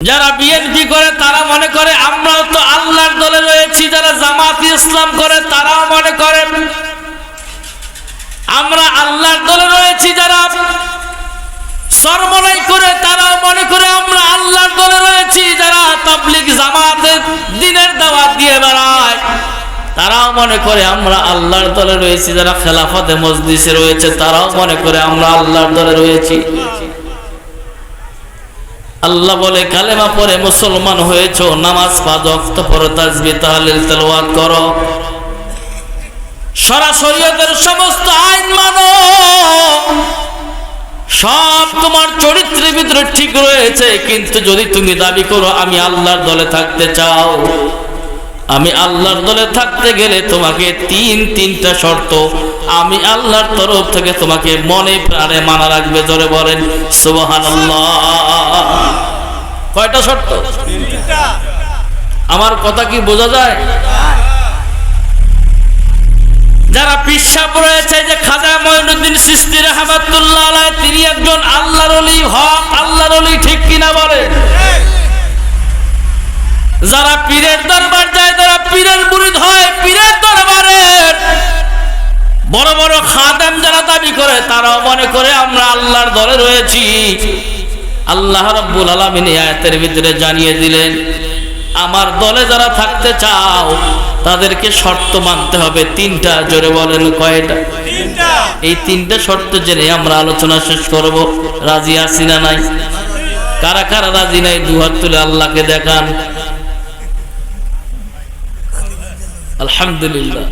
যারা বিএনপি করে, তারা মনে করে, আমরাও তো আল্লাহর দলে রয়েছি। যারা জামাত ইসলাম করে, তারাও মনে করে, আমরা আল্লাহর দলে রয়েছি যারা সর্বনাই করে, তারাও মনে করে, আমরা আল্লাহর দলে রয়েছি যারা তাবলিগ জামাতের দিনের দাওয়াত দিয়ে বেড়ায়। তারাও মনে করে, আমরা আল্লাহর দলে রয়েছি যারা খেলাফতে মজলিসে রয়েছে, তারাও মনে করে, আমরা আল্লাহর দলে রয়েছি। আল্লাহ বলে, কালেমা পরে মুসলমান হয়েছ, নামাজ পাঁচ ওয়াক্ত পড়ো, তাজবি, তাহলিল, তেলওয়াত করো। সরাসরিয়তের সমস্ত আইন মানো। সব তোমার চরিত্রের ভিতরে ঠিক রয়েছে, কিন্তু যদি তুমি দাবি করো, আমি আল্লাহর দলে থাকতে চাও। আমি আল্লাহর দলে থাকতে গেলে তোমাকে তিন তিনটা শর্ত। আমি আল্লাহর তরফ থেকে তোমাকে মনে প্রাণে মানা রাখবে ধরে বলেন সুবহানাল্লাহ। কয়টা শর্ত? আমার কথা কি বোঝা যায়? যারা পিসাব রয়েছে যে খাজা মঈনুদ্দিন সিস্তি রহমাতুল্লাহ তিনি একজন আল্লাহর হক আল্লাহর ওলি ঠিক কিনা বলে? যারা পীরের দরবার যায় তারা পীরের মুরিদ হয় পীরের দরবারের বড় বড় খাদেম যারা দাবি করে তারাও মনে করে আমরা আল্লাহর দলে রয়েছি। আল্লাহ রাব্বুল আলামিন আয়াতের ভিতরে জানিয়ে দিলেন আমার দলে যারা থাকতে চাও তাদেরকে শর্ত মানতে হবে। তিনটা জোরে বলেন কয়টা? এই তিনটা শর্ত জেনে আমরা আলোচনা শেষ করব। রাজি আছি না নাই? কারা কারা রাজি নাই? দুহাত তুলে আল্লাহকে দেখান। আলহামদুলিল্লাহ।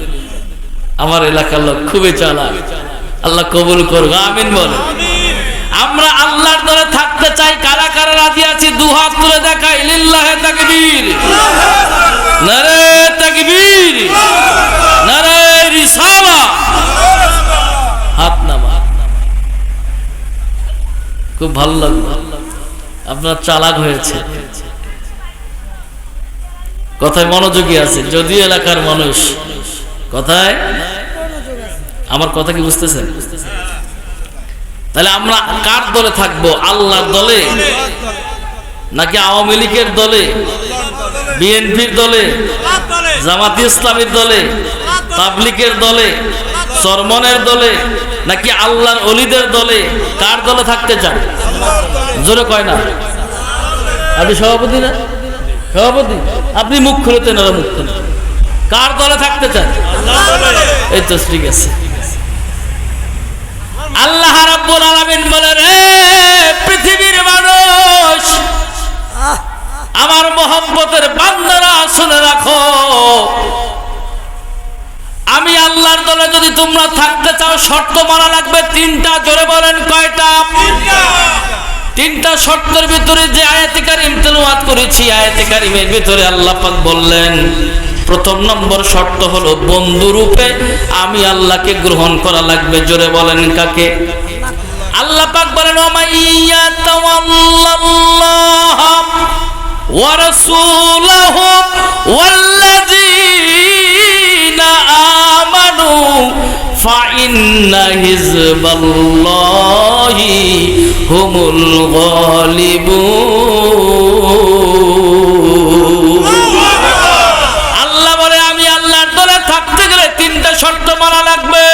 আমার এলাকার লোক খুবই চালাক। আল্লাহ কবুল করব আমিন বলে আমরা আল্লাহর দলে থাকতে চাই, কারা কারা রাজি আছি দুহাত তুলে দেখাই, লিল্লাহে তাকবীর। নারে তাকবীর। নারে রিসালা। হাত নামা। খুব ভালো লাগল। আপনার চালাক হয়েছে। কথায় মনোযোগী আছে, যদিও এলাকার মানুষ। কথায়? আমার কথা কি বুঝতেছেন? তাহলে আমরা কার দলে থাকব? আল্লাহর দলে? নাকি আওয়ামী লীগের দলে? বিএনপির দলে? জামাতি ইসলামীর দলে? পাবলিকের দলে? সরমনের দলে? নাকি আল্লাহর অলিদের দলে? কার দলে থাকতে চান? জোরে কয় না। আপনি সভাপতি না? সভাপতি, আপনি মুখ খুলেতেন ওরা মুখ খুলে কার দলে থাকতে চান? এই তো ঠিক আছে আল্লাহ রাব্বুল আলামিন বলে, রে পৃথিবীর মানুষ, আমার মোহাম্মতের বান্দারা শুনে রাখো। আমি আল্লাহর দলে যদি তোমরা থাকতে চাও, শর্ত মানা লাগবে তিনটা। জোরে বলেন কয়টা? তিনটা শর্তের ভিতরে যে আয়াতে কারিম তেলাওয়াত করেছি, আয়াতে কারিমের ভিতরে আল্লাহ পাক বললেন, প্রথম নম্বর শর্ত হলো বন্ধু রূপে আমি আল্লাহকে গ্রহণ করা লাগবে। জোরে বলেন কাকে? আল্লাহ পাক বলেন ওয়াল্লাযীনা ইন্না হিজবাল্লাহি হুমুল গালিবুন। আল্লাহ বলে, আমি আল্লাহর দলে থাকতে গেলে তিনটা শর্ত মানা লাগবে।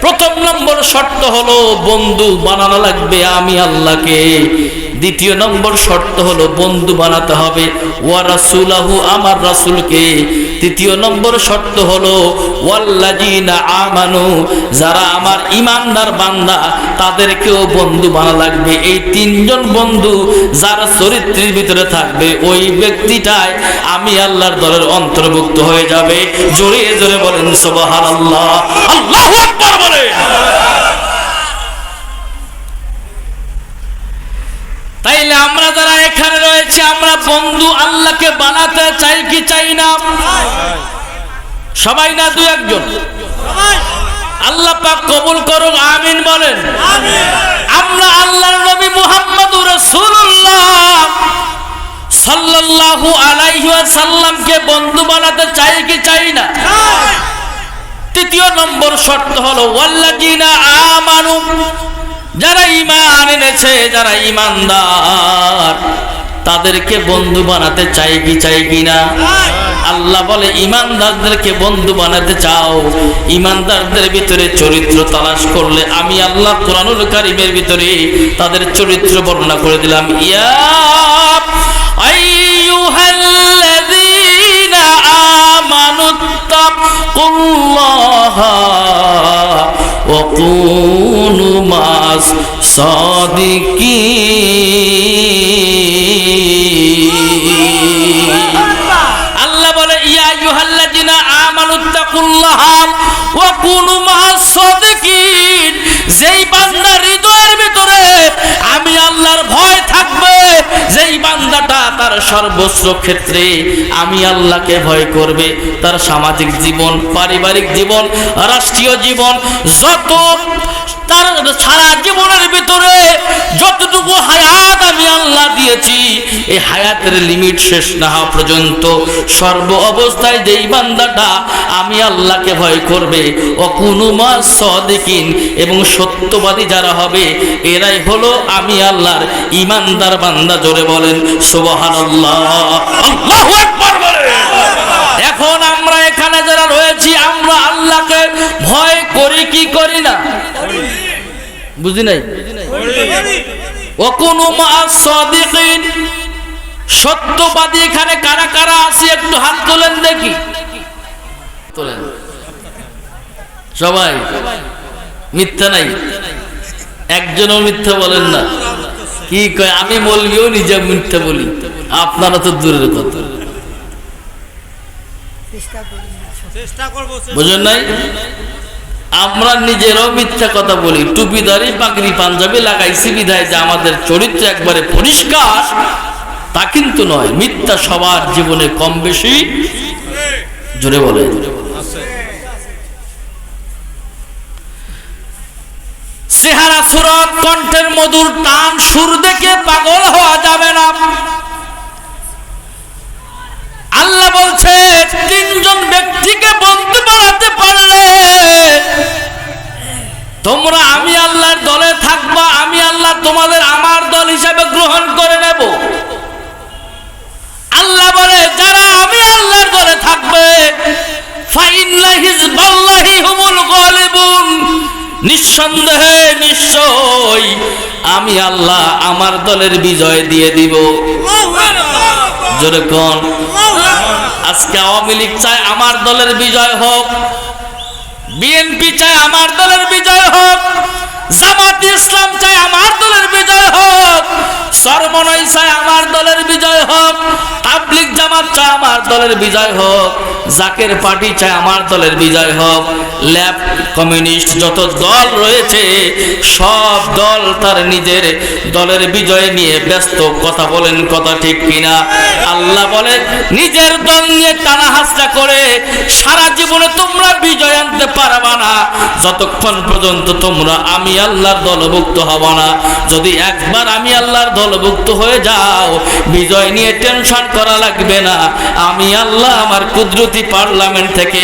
প্রথম নম্বর শর্ত হলো বন্ধু বানানো লাগবে আমি আল্লাহকে। দ্বিতীয় নম্বর শর্ত হলো বন্ধু বানাতে হবে। ওয়া রাসুলাহু, আমার রাসুলকে। তৃতীয় নম্বর শর্ত হলো আমানু যারা আমার ইমানদার বান্দা, তাদেরকেও বন্ধু বানা লাগবে। এই তিনজন বন্ধু যার চরিত্রের ভিতরে থাকবে, ওই ব্যক্তিটাই আমি আল্লাহর দলের অন্তর্ভুক্ত হয়ে যাবে। জোরে জোরে বলেন, সুবহানাল্লাহ আল্লাহু বলে তাইলে আমরা যারা এখানে রয়েছে, আমরা বন্ধু আল্লাহকে বানাতে চাই কি চাই না? সবাই না দু একজন? আল্লাহ পাক কবুল করুন আমিন বলেন। আমরা আল্লাহর নবী মুহাম্মদুর রাসূলুল্লাহ সাল্লাল্লাহু আলাইহি ওয়াসাল্লামকে বন্ধু বানাতে চাই কি চাই না? তৃতীয় নম্বর শর্ত হলো, ওয়াল্লাযিনা আমানু যারা ইমান এনেছে, যারা ইমানদার তাদেরকে বন্ধু বানাতে চাই কি চাই কি না? আল্লাহ বলে ইমানদারদেরকে বন্ধু বানাতে চাও। ইমানদারদের ভিতরে চরিত্র তালাশ করলে আমি আল্লাহ কোরআনুল কারিমের ভিতরে তাদের চরিত্র বর্ণনা করে দিলাম। ইয়া আমানুত্তাকুল্লাহা ওয়া মাস সাদিকিন আল্লাহ বলে, ইয়া আইয়ুহাল্লাযিনা আমানুত্তাকুল্লাহ ওয়া কুনু মা'আস সাদিকিন। যেই বান্দার হৃদয়ের ভিতরে, আমি আল্লাহর ভয় থাকবে। যেই বান্দাটা তার সর্বস্ব ক্ষেত্রে, আমি আল্লাহকে ভয় করবে। তার সামাজিক জীবন, পারিবারিক জীবন, রাষ্ট্রীয় জীবন, যত তার সারা জীবনের ভিতরে যতটুকু হায়াত আমি আল্লাহ দিয়েছি, এই হায়াতের লিমিট শেষ না হওয়া পর্যন্ত সর্ব অবস্থায় যেই বান্দাটা আমি আল্লাহকে ভয় করবে, ও কুনুমা সদিকিন, এবং সত্যবাদী যারা হবে, এরাই হলো আমি আল্লাহর ইমানদার বান্দা জোরে বলেন আল্লাহু এখন আমরা এখানে যারা রয়েছি, আমরা আল্লাহকে ভয় করি কি করি না? বুঝি নাই? সত্যবাদী এখানে কারা কারা আছে একটু হাত তোলেন দেখি। তোলেন। সবাই। মিথ্যা নাই। একজনও মিথ্যা বলেন না। কি কয়? আমি বলবিও নিজে মিথ্যা বলি। আপনারা তো দূরের কথা। চেষ্টা করব বুঝেন নাই? আমরা নিজেরাও মিথ্যা কথা বলি। টুপিদারি পাগড়ি, পাঞ্জাবি লাগাইছি বিধায় যে আমাদের চরিত্র একবারে পরিষ্কার, তা কিন্তু নয়। মিথ্যা সবার জীবনে কম বেশি। জোরে বলে চেহারা, সুরত, কণ্ঠের মধুর টান, সুর দেখে পাগল হওয়া যাবে না। আল্লাহ বলছে, তিনজন ব্যক্তিকে বন্ধু বানাতে পারলে তোমরা আমি আল্লাহর দলে থাকবা, আমি আল্লাহ তোমাদের আমার দল হিসাবে গ্রহণ করে নেব। আল্লাহ বলে, যারা আমি আল্লাহর দলে থাকবে নিঃসন্দেহে, নিশ্চয় আমি আল্লাহ আমার দলের বিজয় দিয়ে দিব। আজকে আওয়ামী লীগ চায় আমার দলের বিজয় হোক। বিএনপি চায় আমার দলের বিজয় হোক। জামাত ইসলাম চায় আমার দলের বিজয় হোক চায় আমার দলের বিজয় হোক তাবলিক জামাত চায় আমার দলের বিজয় হোক, জাকের পার্টি চায় আমার দলের বিজয় হোক কমিউনিস্ট যত দল রয়েছে, সব দল তার নিজের দলের বিজয় নিয়ে ব্যস্ত, কথা বলেন কথা ঠিক কিনা? আল্লাহ বলে, নিজের দল নিয়ে টানা করে সারা জীবনে তোমরা বিজয় আনতে পারবা না, যতক্ষণ পর্যন্ত তোমরা আমি আল্লাহর দলভুক্ত হব না। যদি একবার আমি আল্লাহর দলভুক্ত হয়ে যাও, বিজয় নিয়ে টেনশন করা লাগবে না। আমি আল্লাহ আমার কুদরতি পার্লামেন্ট থেকে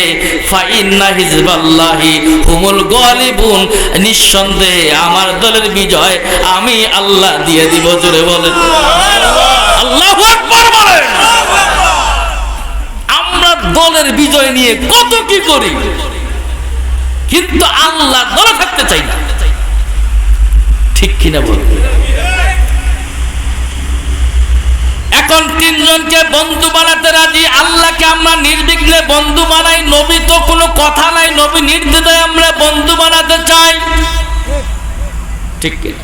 ফাইন্না হিজবাল্লাহি হুমুল গালিবুন। নিঃসন্দেহে আমার দলের বিজয় আমি আল্লাহ দিয়ে দিব, জোরে বলেন। আল্লাহু বলেন। আমরা দলের বিজয় নিয়ে কত কি করি? কিন্তু আল্লাহ দলে থাকতে চাই না। কিনা বল এখন তিনজনকে বন্ধু বানাতে রাজি, আল্লাহকে আমরা নির্বিঘ্নে বন্ধু বানাই, নবী তো কোনো কথা নাই, নবী নির্দ্বিধায় আমরা বন্ধু বানাতে চাই। ঠিক কিনা?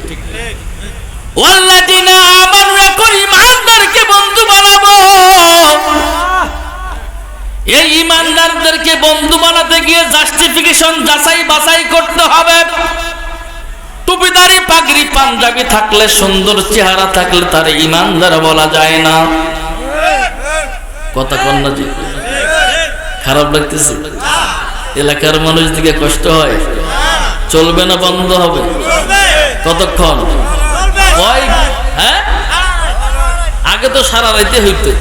ওয়াল্লাযিনা আমানু, এখন ইমানদারকে বন্ধু বানাবো। এই ইমানদারদেরকে বন্ধু বানাতে গিয়ে জাস্টিফিকেশন যাচাই বাছাই করতে হবে। টুপিদারি পাগড়ি, পাঞ্জাবি থাকলে সুন্দর চেহারা থাকলে তার ইমানদার বলা যায় না। কথা কন্যা জি খারাপ লাগতেছে। এলাকার মানুষ দিকে কষ্ট হয়। চলবে না, বন্ধ হবে। কতক্ষণ? হ্যাঁ আগে তো সারা রাইতে হইতো।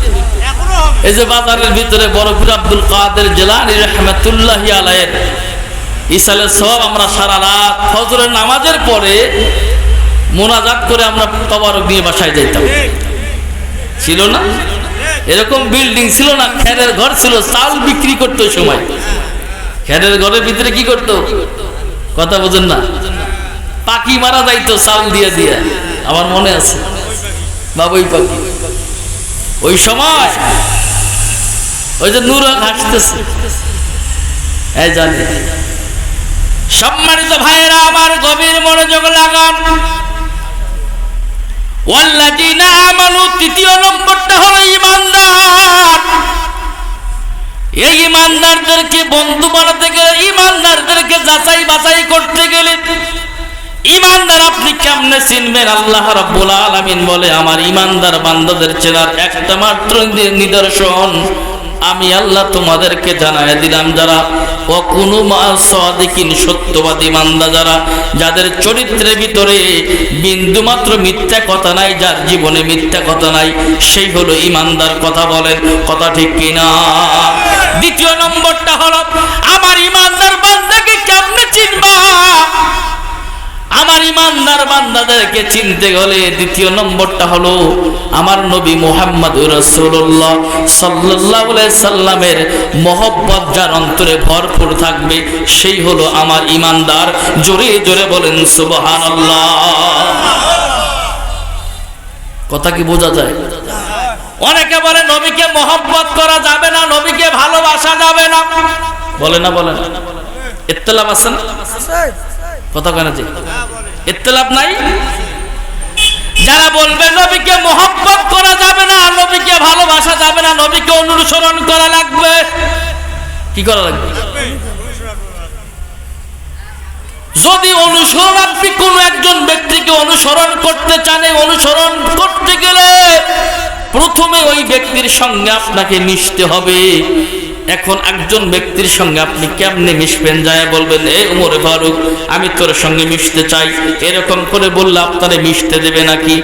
এই যে বাজারের ভিতরে বরফুর আব্দুল কাদের জেলানি রহমতুল্লাহ আলায়ের ইসালের সব আমরা সারা রাত ফজরের নামাজের পরে মোনাজাত করে আমরা তবারক নিয়ে বাসায় যাইতাম। ছিল না? এরকম বিল্ডিং ছিল না খেরের ঘর ছিল, চাল বিক্রি করতো সময়। খেরের ঘরের ভিতরে কি করতো? কথা বোঝেন না। পাখি মারা যাইতো চাল দিয়ে দিয়ে। আমার মনে আছে। বাবুই পাখি। ওই সময় ওই যে নূর হাসতেছে। এই জানি। সম্মানিত ভাইরা আমার গভীর মনোযোগ লাগান। ওয়াল্লাযীনা আমানু, তৃতীয় নম্বরটা হলো ঈমানদার। এই ঈমানদারদেরকে, বন্ধু বানাতে গেলে ঈমানদারদেরকে যাচাই বাছাই করতে গেলে ঈমানদার আপনি কেমনে চিনবেন? আল্লাহ রাব্বুল আলামিন বলে, আমার ঈমানদার বান্দাদের চেনার একটা মাত্র নিদর্শন আমি আল্লাহ তোমাদেরকে জানায় দিলাম যারা, ও কোনো সত্যবাদী মান্দা যারা, যাদের চরিত্রের ভিতরে বিন্দু মাত্র মিথ্যা কথা নাই, যার জীবনে মিথ্যা কথা নাই, সেই হলো ইমানদার কথা বলেন, কথা ঠিক কিনা? দ্বিতীয় নম্বরটা হলো, আমার ইমানদার বান্দাকে কেমনে চিনবা? আমার ইমানদার বান্দাদেরকে চিনতে গেলে দ্বিতীয় নম্বরটা হলো আমার নবী মোহাম্মদ রসুল্লাহ সাল্লাহ সাল্লামের মহব্বত যার অন্তরে ভরপুর থাকবে, সেই হলো আমার ইমানদার। জোরে জোরে বলেন সুবহান কথা কি বোঝা যায়? অনেকে বলে, নবীকে মহব্বত করা যাবে না, নবীকে ভালোবাসা যাবে না। বলে না বলে না। ইত্তেলাম আছে না? কথা কেন যে? নাই? যারা বলবে নবীকে মোহব্বত করা যাবে না, নবীকে ভালোবাসা যাবে না, নবীকে অনুসরণ করা লাগবে। কি করা লাগবে? যদি অনুসরণ, আপনি কোন একজন ব্যক্তিকে অনুসরণ করতে চান অনুসরণ করতে গেলে প্রথমে ওই ব্যক্তির সঙ্গে আপনাকে মিশতে হবে। এখন একজন ব্যক্তির সঙ্গে আপনি কেমনে মিশবেন? যায় বলবেন, এ উমরে ফারুক, আমি তোর সঙ্গে মিশতে চাই। এরকম করে বললে আপনারে মিশতে দেবে নাকি?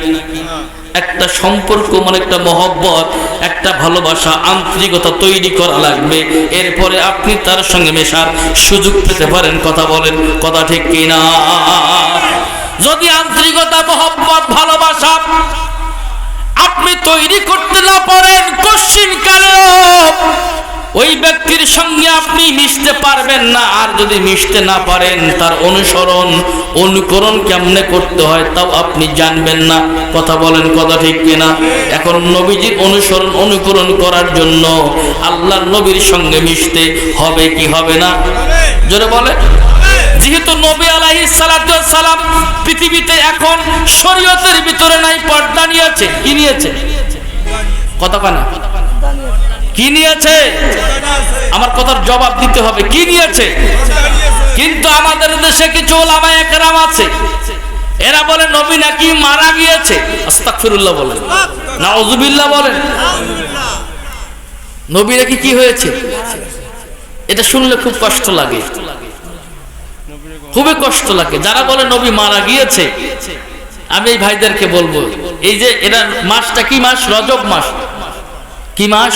একটা সম্পর্ক মানে একটা মহব্বত, একটা ভালোবাসা, আন্তরিকতা তৈরি করা লাগবে। এরপরে আপনি তার সঙ্গে মেশার সুযোগ পেতে পারেন, কথা বলেন, কথা ঠিক কিনা? যদি আন্তরিকতা, মহব্বত, ভালোবাসা আপনি তৈরি করতে না পারেন কশ্চিন কালেও ওই ব্যক্তির সঙ্গে আপনি মিশতে পারবেন না। আর যদি মিশতে না পারেন, তার অনুসরণ, অনুকরণ কেমনে করতে হয় তাও আপনি জানবেন না। কথা বলেন কথা ঠিক কিনা? এখন নবীজির অনুসরণ, অনুকরণ করার জন্য আল্লাহর নবীর সঙ্গে মিশতে হবে কি হবে না? জোরে বলে যেহেতু নবী আলাহি সালাম পৃথিবীতে এখন শরীয়তের ভিতরে নাই, পর্দা নিয়েছে কি নিয়েছে কথা কানা কি নিয়েছে? আমার কথার জবাব দিতে হবে। কি নিয়েছে? কিন্তু আমাদের দেশে কিছু ওলামা একরাম আছে। এরা বলে, নবী নাকি মারা গিয়েছে? আস্তাগফিরুল্লাহ বলেন। নাউজুবিল্লাহ বলেন। নবী নাকি কি হয়েছে? এটা শুনলে খুব কষ্ট লাগে। খুবই কষ্ট লাগে। যারা বলে, নবী মারা গিয়েছে, আমি এই ভাইদেরকে বলব, এই যে, এরা মাসটা কি মাস? রজব মাস। কি মাস?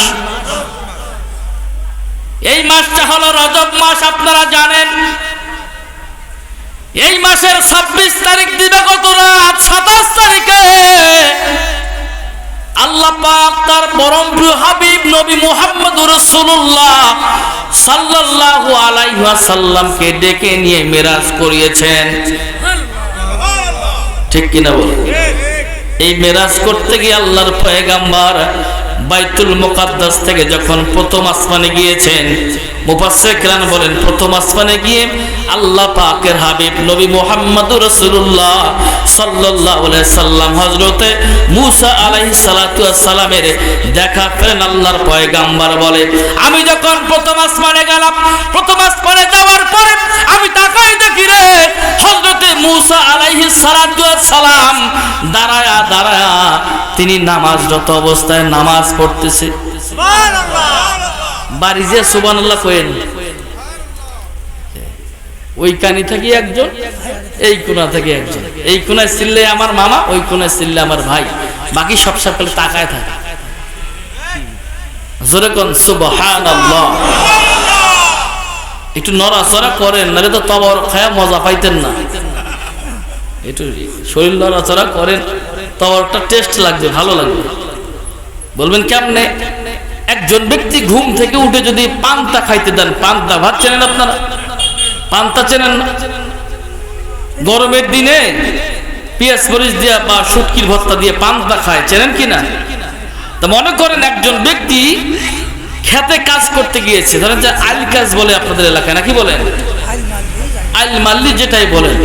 এই মাসটা হলো রজব মাস, আপনারা জানেন। এই মাসের ছাব্বিশ তারিখ দিবে কত রাত সাতাশ তারিখে আল্লাহ পাক তার পরম প্রিয় হাবিব নবী মুহাম্মদ রাসূলুল্লাহ সাল্লাল্লাহু আলাইহি ওয়াসাল্লামকে ডেকে নিয়ে মেরাজ করিয়েছেন। ঠিক কিনা বলেন এই মেরাজ করতে গিয়ে আল্লাহর পয়গাম্বার বাইতুল মুকাদ্দাস থেকে যখন প্রথম আসমানে গিয়েছেন মুফাসসির কেরাম বলেন প্রথম আসমানে গিয়ে আল্লাহ পাকের হাবিব নবী মোহাম্মদ রাসূলুল্লাহ সাল্লাল্লাহু আলাইহি সাল্লাম হযরতে মূসা আলাইহিস সালাতু সালামের দেখা পেলেন আল্লাহর পয়গাম্বার বলে, আমি যখন প্রথম আসমানে গেলাম, প্রথম আসমানে যাওয়ার পরে আমি তাকাই দেখি রে হজরতে মুসা আলাইহিস সালাতু সালাম দাঁড়ায়া দাঁড়ায়া তিনি নামাজরত অবস্থায় নামাজ পড়তেছে। বাড়ি যে সুবান আল্লাহ কয়েন ওই কানি থেকে একজন, এই কোনা থেকে একজন। এই কোনায় চিল্লে আমার মামা, ওই কোনায় চিল্লে আমার ভাই। বাকি সব সকালে তাকায় থাকে। জোরে কোন সুবহান একটু নড়াচড়া করেন, নাহলে তো তবর খায়া মজা পাইতেন না। একটু শরীর নড়াচড়া করেন, তবরটা টেস্ট লাগবে, ভালো লাগবে। বলবেন কেমনে? একজন ব্যক্তি ঘুম থেকে উঠে যদি পান্তা খাইতে দেন, পান্তা ভাত চেনেন আপনারা? পান্তা চেনেন গরমের দিনে পেঁয়াজ মরিচ দিয়া বা শুটকির ভর্তা দিয়ে পান্তা খায়, চেনেন কি না? তা মনে করেন একজন ব্যক্তি খেতে কাজ করতে গিয়েছে, ধরেন যে আইল কাজ বলে আপনাদের এলাকায়, নাকি বলেন? আইল মাল্লি যেটাই বলেন।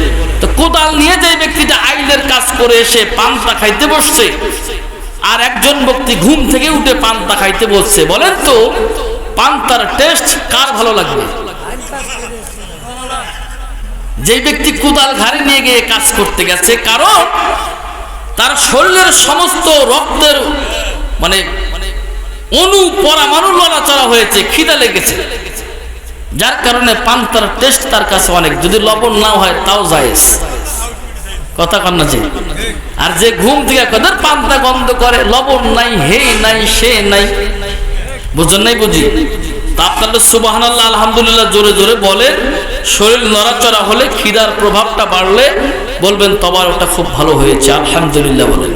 তো কোদাল নিয়ে যে ব্যক্তিটা আইলের কাজ করে এসে পান্তা খাইতে বসছে, আর একজন ব্যক্তি ঘুম থেকে উঠে পান্তা খাইতে বসছে, বলেন তো, পান্তার টেস্ট কার ভালো লাগবে? যে ব্যক্তি কোদাল ঘাড়ে নিয়ে গিয়ে কাজ করতে গেছে, কারণ তার শরীরের সমস্ত রক্তের মানে অনু পরমাণু লড়াচড়া হয়েছে, খিদা লেগেছে। যার কারণে পান্তার টেস্ট তার কাছে অনেক। যদি লবণ না হয়, তাও জায়েজ। কথা কন না যে আর যে ঘুম থেকে কদের পান্তা গন্ধ করে, লবণ নাই, হে নাই, সে নাই। বুঝছেন নাই বুঝি? তা আপনাদের সুবাহান আল্লাহ আলহামদুলিল্লাহ, জোরে জোরে বলেন। শরীর নড়াচড়া হলে খিদার প্রভাবটা বাড়লে বলবেন তোমার ওটা খুব ভালো হয়েছে। আলহামদুলিল্লাহ বলেন।